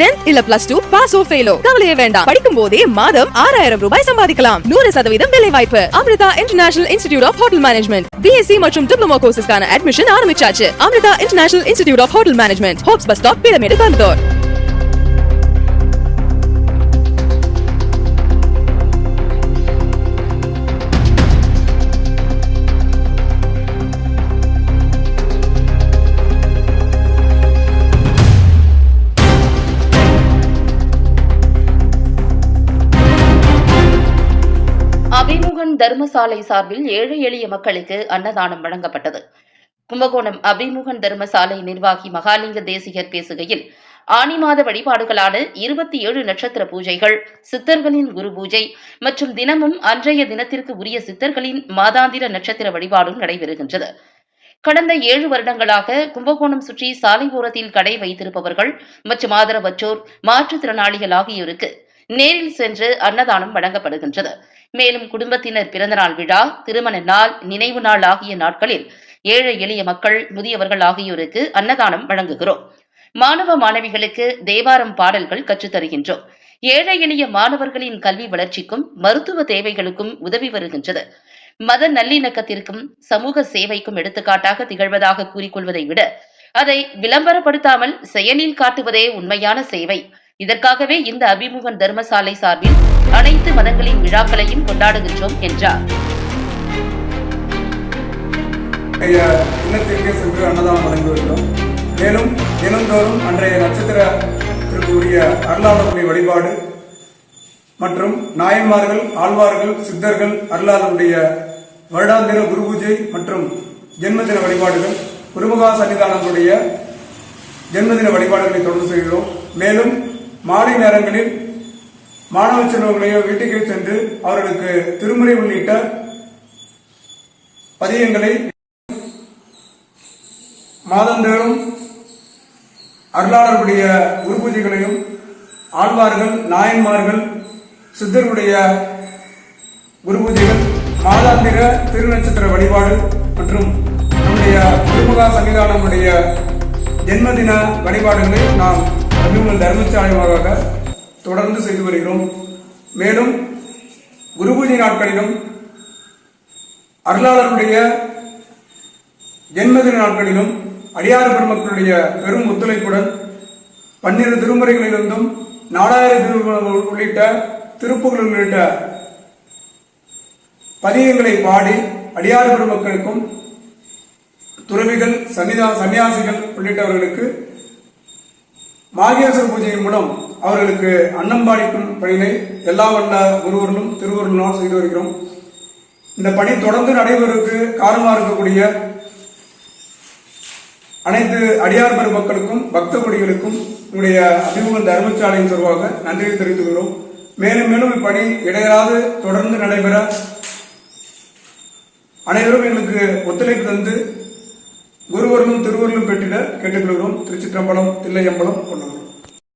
Tenth இல்ல plus two பாஸோ ஃபெயிலோ கவலையே வேண்டாம். படிக்கும் போதே மாதம் ஆறாயிரம் ரூபாய் சம்பாதிக்கலாம். நூறு சதவீதம் வேலை வாய்ப்பு Amrita international institute of hotel management BSc மற்றும் டிப்ளமோ கோர்சஸ்க்கான அட்மிஷன் ஆரம்பிச்சாச்சு. Amrita international institute of hotel management Hopes bus stop Peelamedu Coimbatore தர்மசாலை சார்பில் ஏழை எளிய மக்களுக்கு அன்னதானம் வழங்கப்பட்டது. கும்பகோணம் அபிமுகன் தர்மசாலை நிர்வாகி மகாலிங்க தேசிகர் பேசுகையில் ஆனி மாத வழிபாடுகளான இருபத்தி ஏழு நட்சத்திர பூஜைகள் சித்தர்களின் குரு பூஜை மற்றும் தினமும் அன்றைய தினத்திற்கு உரிய சித்தர்களின் மாதாந்திர நட்சத்திர வழிபாடும் நடைபெறுகின்றது. கடந்த ஏழு வருடங்களாக கும்பகோணம் சுற்றி சாலை ஓரத்தில் கடை வைத்திருப்பவர்கள் மற்றும் ஆதரவற்றோர் மாற்றுத்திறனாளிகள் ஆகியோருக்கு நேரில் சென்று அன்னதானம் வழங்கப்படுகின்றது. மேலும் குடும்பத்தினர் பிறந்தநாள் விழா திருமண நாள் நினைவு நாள் ஆகிய நாட்களில் ஏழை எளிய மக்கள் முதியவர்கள் ஆகியோருக்கு அன்னதானம் வழங்குகிறோம். மாணவ மாணவிகளுக்கு தேவாரம் பாடல்கள் கற்றுத்தருகின்றோம் ஏழை எளிய மாணவர்களின் கல்வி வளர்ச்சிக்கும் மருத்துவ தேவைகளுக்கும் உதவி வருகின்றது. மத நல்லிணக்கத்திற்கும் சமூக சேவைக்கும் எடுத்துக்காட்டாக திகழ்வதாக கூறிக்கொள்வதை விட அதை விளம்பரப்படுத்தாமல் செயலில் காட்டுவதே உண்மையான சேவை. இதற்காகவே இந்த அபிமுகன் தர்மசாலை சார்பில் அனைத்து மதங்களின் விழாக்களையும் கொண்டாடுகின்றோம் என்றார். இன்னத்திற்கு சென்று அன்னதானம் வழங்கி வருகிறோம் மேலும் தினந்தோறும் அன்றைய நட்சத்திரத்திற்கு உரிய அருளாளர்களை வழிபாடு மற்றும் நாயன்மார்கள் ஆழ்வார்கள் சித்தர்கள் அருளாளருடைய வருடாந்திர குரு பூஜை மற்றும் ஜென்மதின வழிபாடுகள் குருமுகா சன்னிதானங்களுடைய ஜென்மதின வழிபாடுகளை தொடர்ந்து செய்கிறோம். மேலும் மாலை நேரங்களில் மாணவ செல்வங்களையோ வீட்டுக்கே சென்று அவர்களுக்கு திருமுறை உள்ளிட்ட பதியங்களை மாதந்தோறும் அருளாளருடைய உருபூஜைகளையும் ஆழ்வார்கள் நாயன்மார்கள் சித்தருடைய குருபூஜைகள் மாதாந்திர திருநட்சத்திர வழிபாடு மற்றும் நம்முடைய குருமுகா சன்னிதானமுடைய ஜென்மதின வழிபாடுகளை நாம் அபிமுக தர்மசாலையாக தொடர்ந்து செய்து வருகிறோம். மேலும் குருபூஜை நாட்களிலும் அருளாளருடைய ஜென்மதின நாட்களிலும் அடியார் பெருமக்களுடைய பெரும் ஒத்துழைப்புடன் பன்னிரு திருமுறைகளிலிருந்தும் நாலாயிர திருமணங்கள் உள்ளிட்ட திருப்புகள் உள்ளிட்ட பதிகங்களை பாடி அடியார் பெருமக்களுக்கும் துறவிகள் சன்னிதா சன்னியாசிகள் உள்ளிட்டவர்களுக்கு மாகேஸ்வர பூஜையின் மூலம் அவர்களுக்கு அன்னம்பாடிக்கும் பணியை எல்லா வல்ல குருவர்களும் திருவருளும் செய்து வருகிறோம். இந்த பணி தொடர்ந்து நடைபெறுவதற்கு காரணமாக இருக்கக்கூடிய அனைத்து அடியார் பெருமக்களுக்கும் பக்த கொடிகளுக்கும் உங்களுடைய அபிமுக தர்மசாலையின் சார்பாக நன்றியை தெரிவித்துக்கிறோம் மேலும் மேலும் இப்பணி இடையராது தொடர்ந்து நடைபெற அனைவரும் எங்களுக்கு ஒத்துழைப்பு தந்து குருவர்களும் திருவருளும் பெற்றிட கேட்டுக்கொள்கிறோம். திருச்சிற்றம்பலம் தில்லையம்பலம் கொண்டவர்கள்